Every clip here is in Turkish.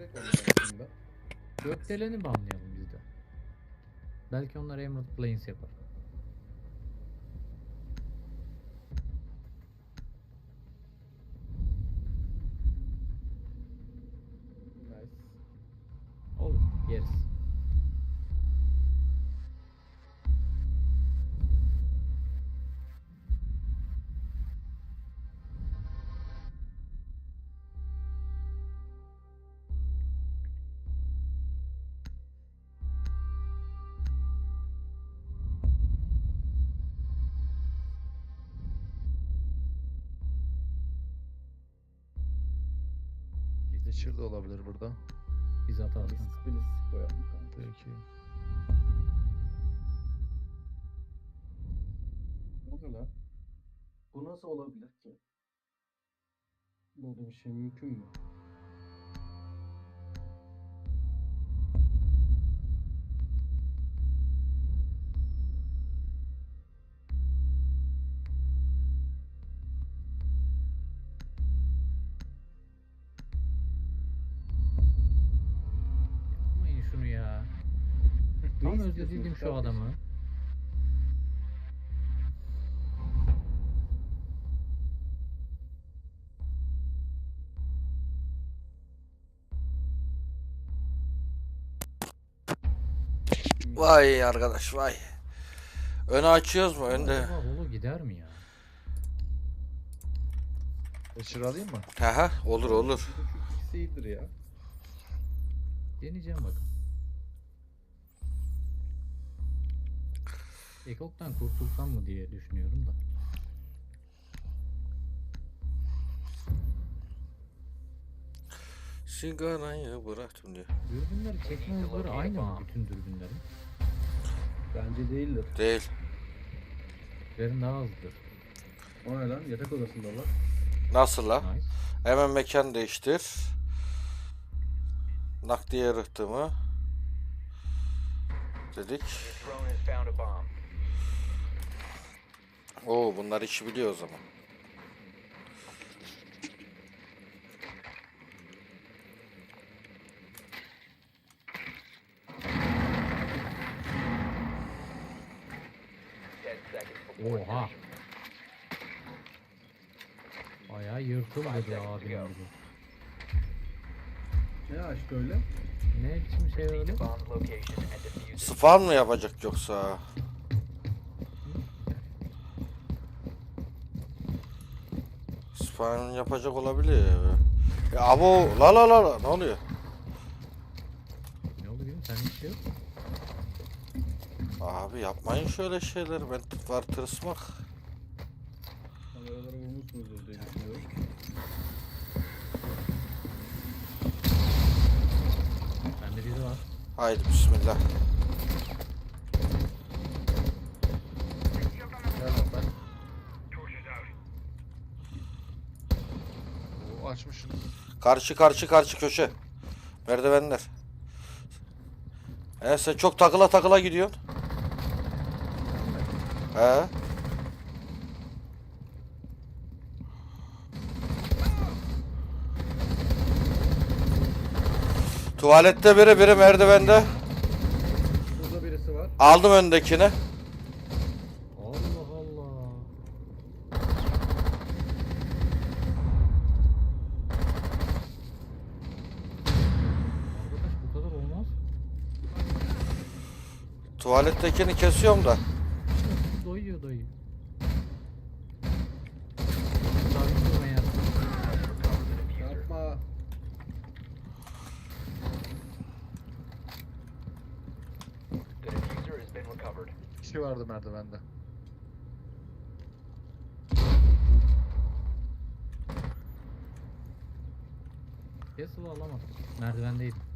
oraya koyacağım ben. Gökdeleni banlayalım biz de. Belki onlar Emerald Plains yapar. Geçir de olabilir burada. Biz hata Biz Split koyalım kanka. Peki. Ne lan? Bu nasıl olabilir ki? Böyle bir şey mümkün mü? Özledim şu adamı. Vay arkadaş vay. Önü açıyoruz mu? Önde. Holo gider mi ya? Geçir alayım mı? Aha olur olur. Bu şu ikisi iyidir ya. Deneyeceğim bakın. Ekok'tan kurtulsam mı diye düşünüyorum da. Sigarayı bıraktım diyor. Dürbünleri çekme hızları aynı mı bütün dürbünlerin? Bence değildir. Değil. Verin daha hızlıdır. O ne lan? Yatak odasındalar. Nasıl la? Nice. Hemen mekan değiştir. Nakliye rıhtımı. Dedik. Drone has found a bomb. Oo bunlar işi biliyor o zaman. Oha. Bayağı yırtıl dedi abim gibi. Ne açtı öyle? Ne biçim şey öyle? Spawn mı yapacak yoksa? Spawn yapacak olabilir. Ya abo la la la la ne oluyor? Ne oldu gülüm? Sen bir şey yok. Abi yapmayın şöyle şeyler. Ben var tırsmak. Kameraları vurmuşsunuzdur diye düşünüyorum. Bende biri var. Haydi bismillah. Gel lan ben. Oo, açmışsın. Karşı karşı karşı köşe. Merdivenler. E sen çok takıla takıla gidiyorsun. He? Tuvalette biri biri merdivende. Burada birisi var. Aldım öndekini. Allah Allah. Arkadaş bu kadar olmaz. Tuvalettekini kesiyorum da. Doyuyor doyuyor. Durma ya. Yapma. Recovered. Kişi vardı merdivende. Castle'ı alamadım. Merdivendeydim.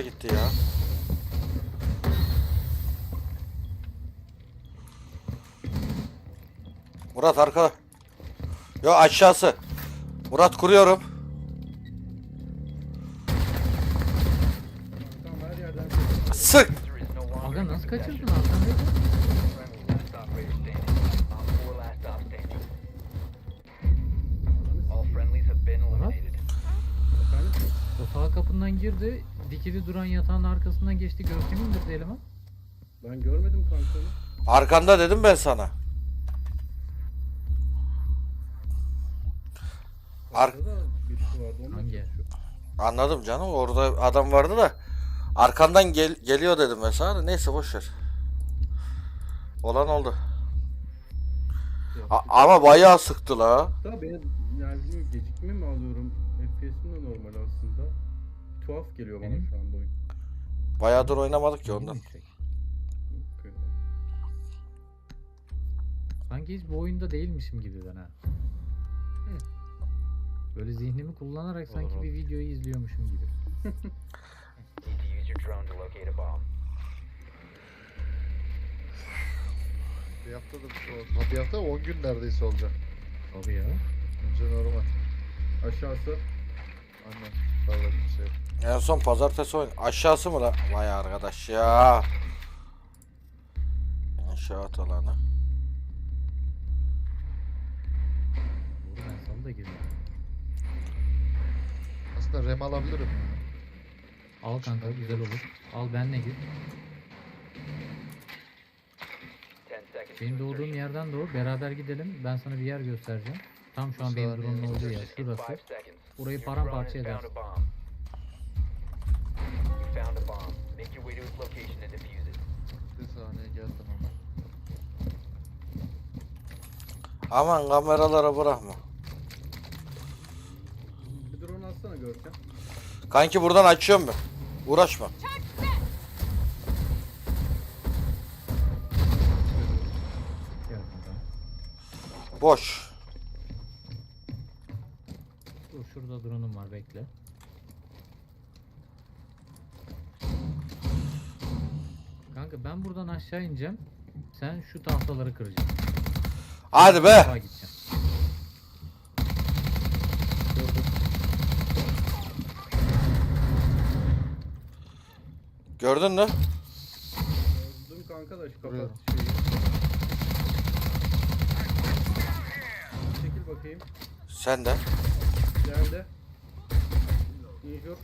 Uzağa gitti ya. Murat arka. Yo aşağısı. Murat kuruyorum. Sık. Aga nasıl kaçırdın arkandaydı? Sağ kapından girdi. Dikili duran yatağın arkasından geçti. Görkem'i indirdi eleman. Ben görmedim kanka onu. Arkanda dedim ben sana. Ar- Arkada birisi vardı. Onu Hangi? Anladım canım. Orada adam vardı da arkandan gel geliyor dedim da Neyse boş ver. Olan oldu. A- ama bayağı sıktı la. Da benim yani bilmiyorum, gecikme mi alıyorum? FPS'im de normal aslında. Tuhaf geliyor bana Benim? şu anda oyun. Bayağıdır oynamadık ki ondan. Yüksek. Okey. Sanki hiç bu oyunda değilmişim gibiden ha. Böyle zihnimi kullanarak sanki Olur, bir videoyu izliyormuşum gibi. Need to use your drone to locate a bomb. Bir hafta da bir şey. Bir hafta 10 gün neredeyse olacak. Tabii ya. Önce normal. Aşağısı. Aynen. Şey. En son pazartesi oyun. Aşağısı mı la? Vay arkadaş ya. İnşaat alanı. Ben da. Aslında rem alabilirim. Al kanka güzel olur. Al benle gir. 10 seconds. Benim doğduğum yerden doğru beraber gidelim. Ben sana bir yer göstereceğim. Tam şu an benim drone'un olduğu yer şurası. Burayı Your paramparça drone has edersin. found a bomb. You found a bomb. Make your way to its location and defuse it. Bir saniye geldim ama. Aman kameralara bırakma. Bir drone atsana Görkem. Kanki buradan açıyorum ben. Uğraşma. Boş. Dur şurada drone'um var bekle. Kanka ben buradan aşağı ineceğim. Sen şu tahtaları kıracaksın. Hadi be. Gördün mü? Gördüm kanka da şu kapat şeyi. Çekil bakayım. Sen de. Geldi. Injur.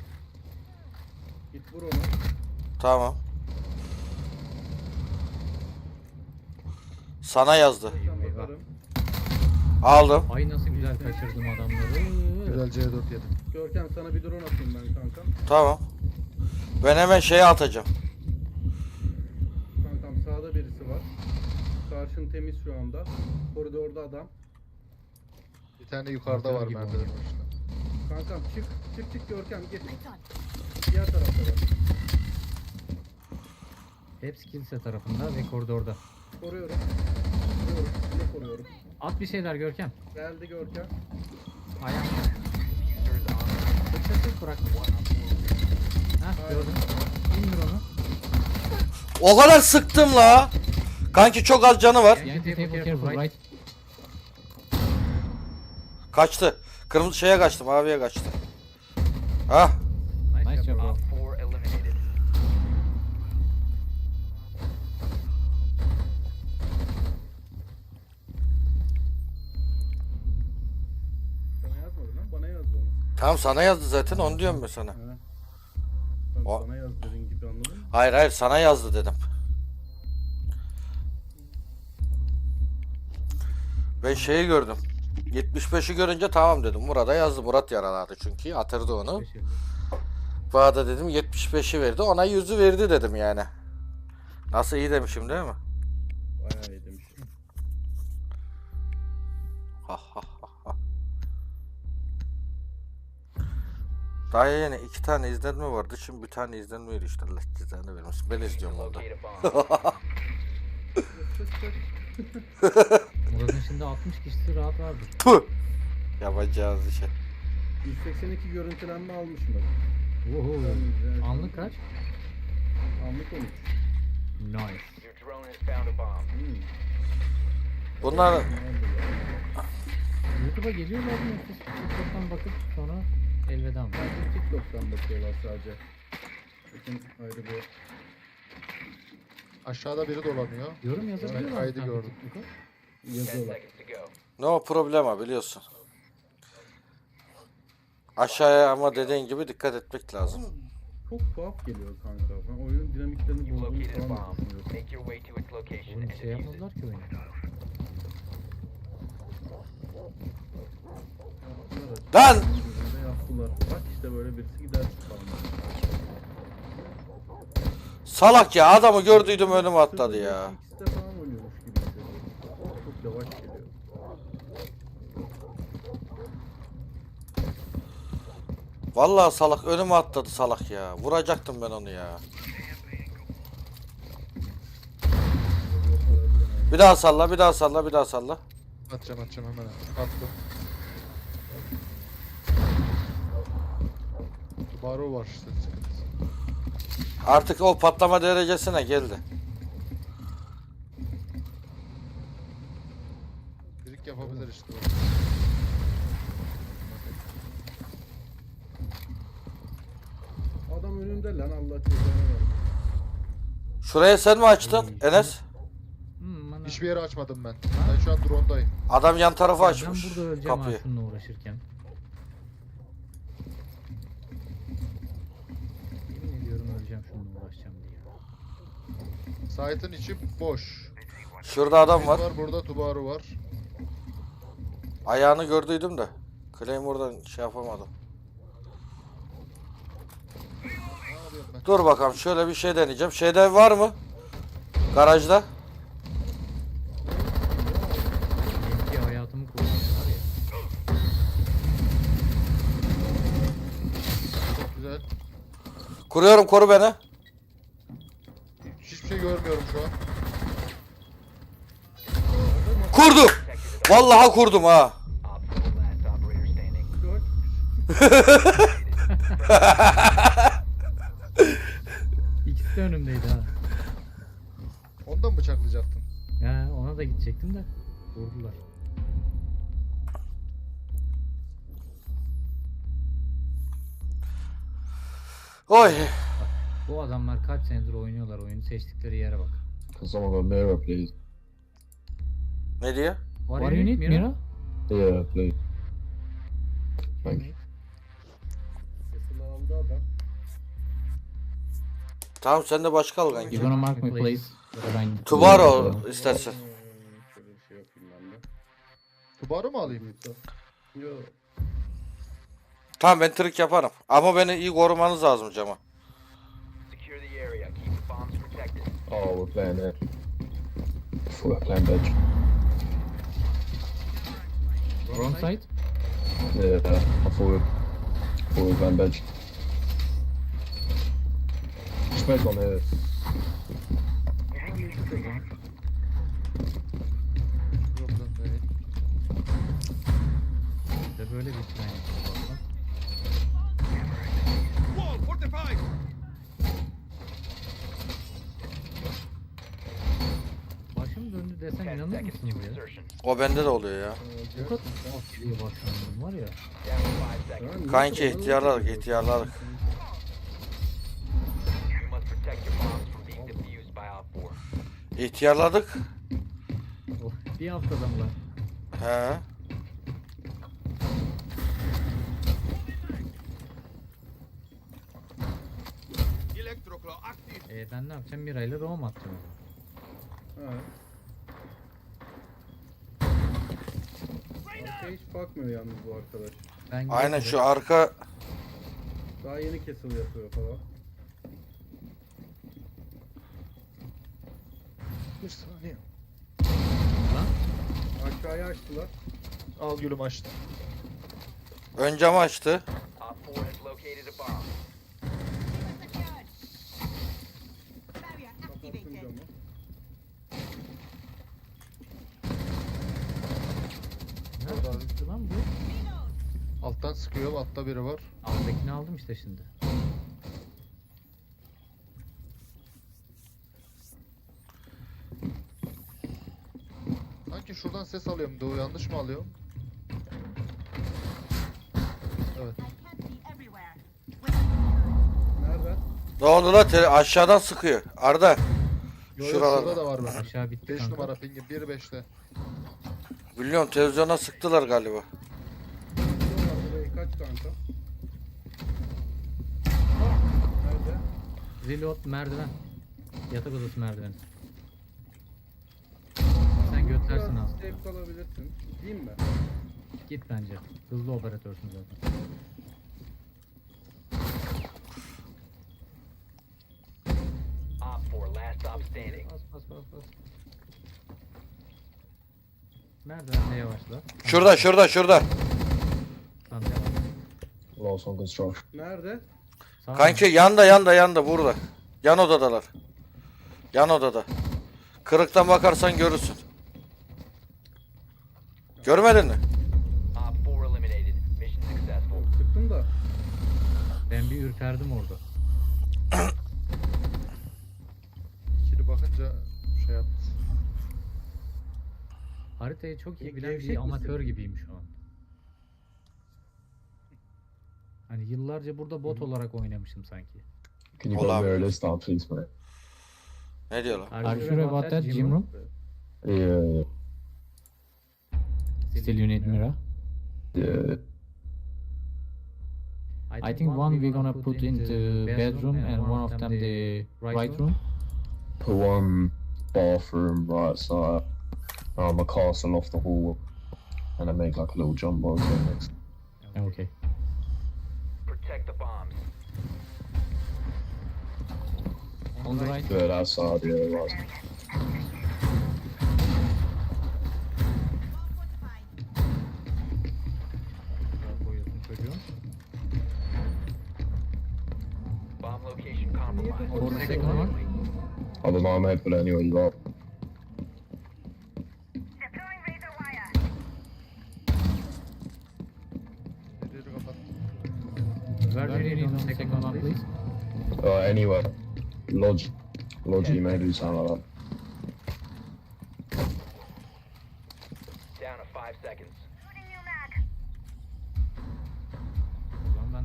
Git vur onu. Tamam. Sana yazdı. Bakarım. Aldım. Ay nasıl güzel kaçırdım adamları. Güzel C4 yedim. Görkem sana bir drone atayım ben kankam. Tamam. Ben hemen şeye atacağım. Kankam sağda birisi var. Karşın temiz şu anda. Koridorda adam. Bir tane yukarıda var merdivenin başında. Kankam çık. Çık çık Görkem git. Diğer tarafta var. Hepsi kilise tarafında ve koridorda. Koruyorum. Koruyorum. Bunu koruyorum. At bir şeyler Görkem. Geldi Görkem. On. Sık sık sık bırak. Heh gördüm. İndir onu. O kadar sıktım la. Kanki çok az canı var. Yankee table careful right. Kaçtı. Kırmızı şeye kaçtı. Maviye kaçtı. Ah. Nice job. Op 4 eliminated. Sana yazmadı lan. Bana yazdı onu. Tamam sana yazdı zaten onu diyorum ben sana. Ha. Sen O- Bana yaz dediğin gibi anladın mı? Hayır hayır sana yazdı dedim. Ben şeyi gördüm. 75'i görünce tamam dedim. Murat'a yazdı. Murat yaraladı çünkü. Atırdı onu. Bana da dedim 75'i verdi. Ona 100'ü verdi dedim yani. Nasıl iyi demişim değil mi? Bayağı iyi demiş. Ha ha ha ha. Daha yeni iki tane izlenme vardı. Şimdi bir tane izlenme veriyor işte. Allah cezanı vermesin. Ben izliyorum orada. Murat'ın şimdi 60 kişisi rahat vardır. Puh! Yapacağız işe. 182 görüntülenme almışım ben. Oho. Anlık kaç? Anlık 13. Nice. Your drone has found a bomb. Hmm. Bunlar? YouTube'a geliyorlar mı yoksa TikTok'tan bakıp sonra elveda mı? Sadece TikTok'tan bakıyorlar sadece. Bakın ayrı bir Aşağıda biri dolanıyor. Yorum yazabiliyorlar mı kaydı kanka gördüm. TikTok'a? 10 yazıyorlar. seconds to go. No problema biliyorsun. Aşağıya ama dediğin gibi dikkat etmek lazım. Çok tuhaf geliyor kanka. Ben oyunun dinamiklerini You've bozduğunu located a falan bomb. düşünüyorum. Make your way to its location Oğlum and bir şey defuse it. yapmadılar ki oyunu. Lan! yaptılar. Bak işte böyle birisi gider falan. Salak ya adamı gördüydüm önüme atladı ya. İkisi. Vallahi salak önüme atladı salak ya. Vuracaktım ben onu ya. Bir daha salla, bir daha salla, bir daha salla. Atacağım atacağım hemen. Attım. Baro var işte sıkıntısı. Artık o patlama derecesine geldi. Birik yapabilir işte. o. Adam önünde lan Allah cezanı versin. Şuraya sen mi açtın Enes? Hmm, bana... Hiçbir yere açmadım ben. Ben şu an drone'dayım. Adam yan tarafı Ya açmış Ben burada öleceğim kapıyı. şununla uğraşırken. Yemin öleceğim şununla uğraşacağım diye. Site'ın içi boş. Şurada adam var. var burada Tubaru var. Ayağını gördüydüm de. Claymore'dan şey yapamadım. Dur bakalım şöyle bir şey deneyeceğim. Şeyde var mı? Garajda. Benimki hayatımı kurtardı var ya. Çok güzel. Kuruyorum koru beni. Hiçbir şey görmüyorum şu an. Kurdum. Vallahi kurdum ha. İkisi de önümdeydi ha. Ondan bıçaklayacaktın? Ya ona da gidecektim de vurdular. Oy. Bu adamlar kaç senedir oynuyorlar oyunu seçtikleri yere bak. Can someone go mirror, please? Ne diyor? What do you need Mira? Yeah, please. Thank you. Kesin aldı adam. Tamam sen de başka al You kanki. gonna mark me please? What I need. Tubaro istersen. Hmm, Şöyle Tamam ben trik yaparım. Ama beni iyi korumanız lazım cama. The the. Oh, we're playing it. We're playing bench. Wrong side? Yeah, I thought we were playing bench. Smoke on here. Problem. Bir de böyle bir plan yapıyor bu adam. Başım döndü desem 10 inanır seconds mısınız to ya? insertion. O bende de oluyor ya. Bu kadar başım var ya. Down to 5 seconds. Kanki ihtiyarladık ihtiyarladık. 4. İhtiyarladık. Oh, bir haftadan lan. He. E ben ne yapacağım? Mira ile roam atacağım. Ha. Arkaya hiç bakmıyor yalnız bu arkadaş. Ben Aynen şu arka Daha yeni kesil yapıyor falan. Bir saniye. Lan, Aşağıya açtılar. Al gülüm açtım. ön camı açtı. Op 4 has located a bomb. Barrier Kapattım activated. camı. Nerede düştü lan bu? Alttan sıkıyorum. Altta biri var. Alttakini aldım işte şimdi. Sanki şuradan ses alıyorum. Doğu yanlış mı alıyorum? Evet. Nereden? Ne oldu la? Tele- aşağıdan sıkıyor. Arda. Yo, yo, Şuralarda. şurada da var benim. Aşağı bitti 5 kanka. numara pingim 1-5'te. Biliyorum televizyona sıktılar galiba. Burayı kaç kanka? Nerede? Reload merdiven. Yatak odası merdiven. Sen götlersin Biraz aslında. safe kalabilirsin. Gideyim mi? Git bence. Hızlı operatörsün zaten. Op 4, last stop standing. Bas bas bas bas. Merdivenle yavaşla. Şurada şurada şurada. Tamam devam. Lost on construction. Nerede? Sağ ol. Kanki yanda yanda yanda burada. Yan odadalar. Yan odada. Kırıktan bakarsan görürsün. Görmedin mi? Op 4 eliminated. Mission successful. Sıktım da. Ben bir ürperdim orada. Haritayı çok iyi bilen gevşek bir misin? amatör gibiyim şu an. Hani yıllarca burada bot olarak oynamışım sanki. Can you put Olabilir. mirror this down, please, mate? Ne diyor lan? Are you sure about that, Jim Room? Yeah, yeah, Still you need mirror? yeah. I think one we're gonna put into bedroom and one of them the right room. Put one bathroom right side, um, a castle off the hall, and I make like a little jumbo thing next. Okay. Protect the bombs. On the right. Yeah, that side, yeah, right. All fortified. Güzel koyuyorsun çocuğu. Bomb location compromised. Orada second one. I don't know, mate, but anyway, you got. Uh, anyway, lodge, lodge, you may do something like that. Down to 5 seconds.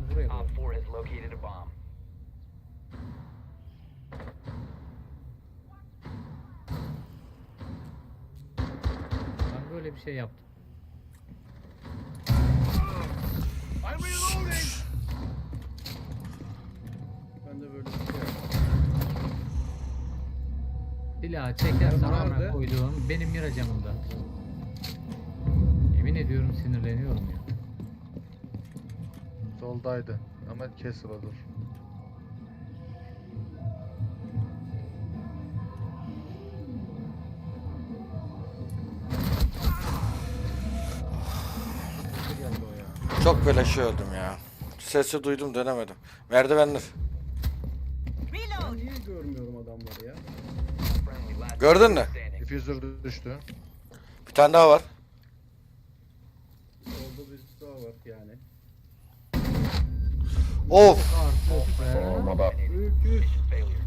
Op koyarım. 4 has located a bomb. Ben böyle bir şey yaptım. Çekersen Nerede? amına koyduğum benim mira camımda. Yemin ediyorum sinirleniyorum ya. Soldaydı. Ama ya? Çok beleşe öldüm ya. Sesi duydum dönemedim. Merdivenler. Ben niye görmüyorum adamları ya? Friendly last Gördün mü? Diffuser düştü. Bir tane daha var. Solda birisi daha var yani. Of. Failure.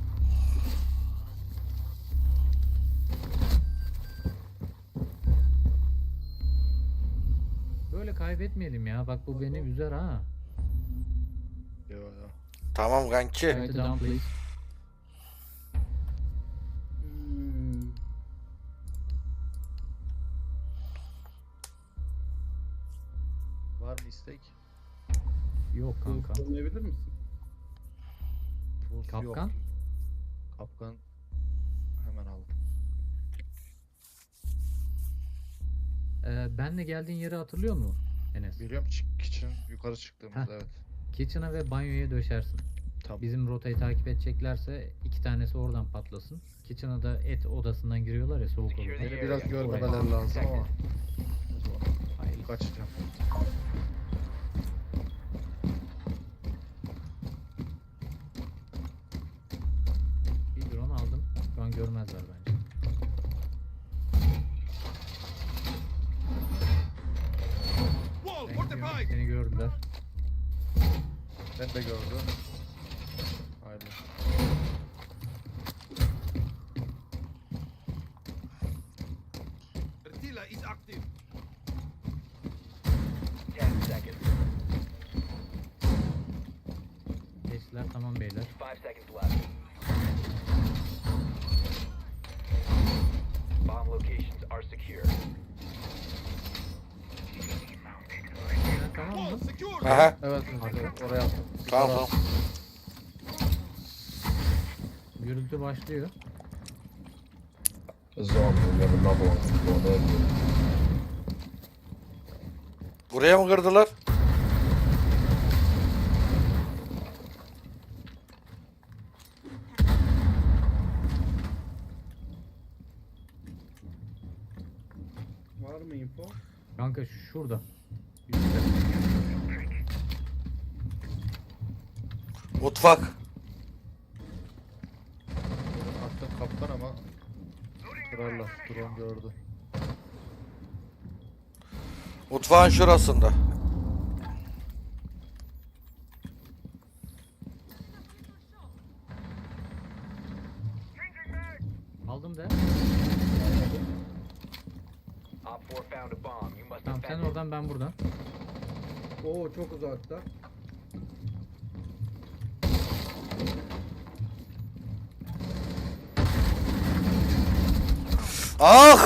Böyle kaybetmeyelim ya. Bak bu beni üzer ha. Yo yo. Tamam kanki. Write it down please. Kapkan? Yok. Kapkan hemen aldım. Ee, benle geldiğin yeri hatırlıyor mu Enes? Biliyorum çık kitchen yukarı çıktığımızda Heh. evet. Kitchen'a ve banyoya döşersin. Tamam. Bizim rotayı takip edeceklerse iki tanesi oradan patlasın. Kitchen'a da et odasından giriyorlar ya soğuk olur. Beni biraz görmemeler lazım ama. Hayır. Kaçacağım. Görmezler bence. Ben gidiyorum, Seni gördüler. Ben de gördüm. Haydi. Ten seconds. Sesler tamam beyler. Five seconds left. Bomb locations are secure. Ha, tamam mı? Aha. Evet, evet oraya attım. Tamam tamam. Gürültü başlıyor. One going there. Buraya mı kırdılar? Var mı info? Kanka şurada. Mutfak. Attım kaptan ama kırarlar. Drone gördü. Mutfağın şurasında. Aldım de. Op 4 found a bomb. You must Tamam sen oradan ben buradan. Oo çok uzakta. Ah!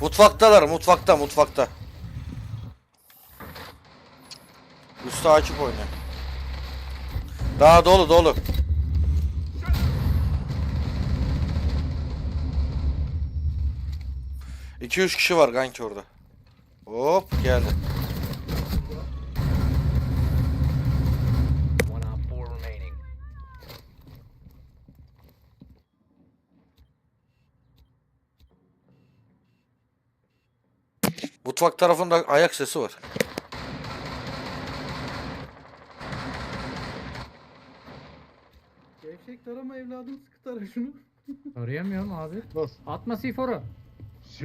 Mutfaktalar, mutfakta, mutfakta. Üstü açık oynuyor. Daha dolu dolu. İki üç kişi var kanki orada. Hop geldi. One op 4 remaining. Mutfak tarafında ayak sesi var. Gevşek tarama evladım sıkı tara şunu. Arayamıyorum abi. Nasıl? Atma C4'u.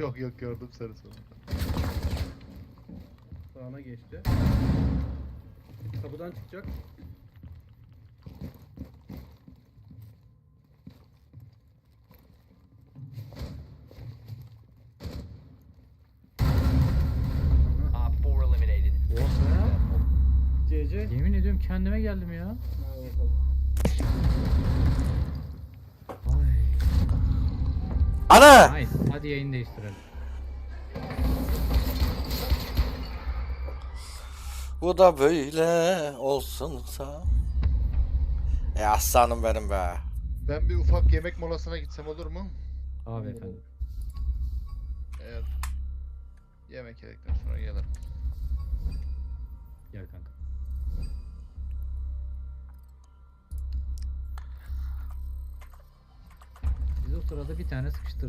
Yok yok gördüm seni sonra. Sağına geçti. Kapıdan çıkacak. Op 4 eliminated. CC. Yemin ediyorum kendime geldim ya. Hadi bakalım. Ay. Ana! Nice. Hadi yayın değiştirelim. Bu da böyle olsunsa. E aslanım benim be. Ben bir ufak yemek molasına gitsem olur mu? Abi efendim. Eğer yemek yedikten sonra gelirim. Gel kanka. O sırada bir tane sıkıştır.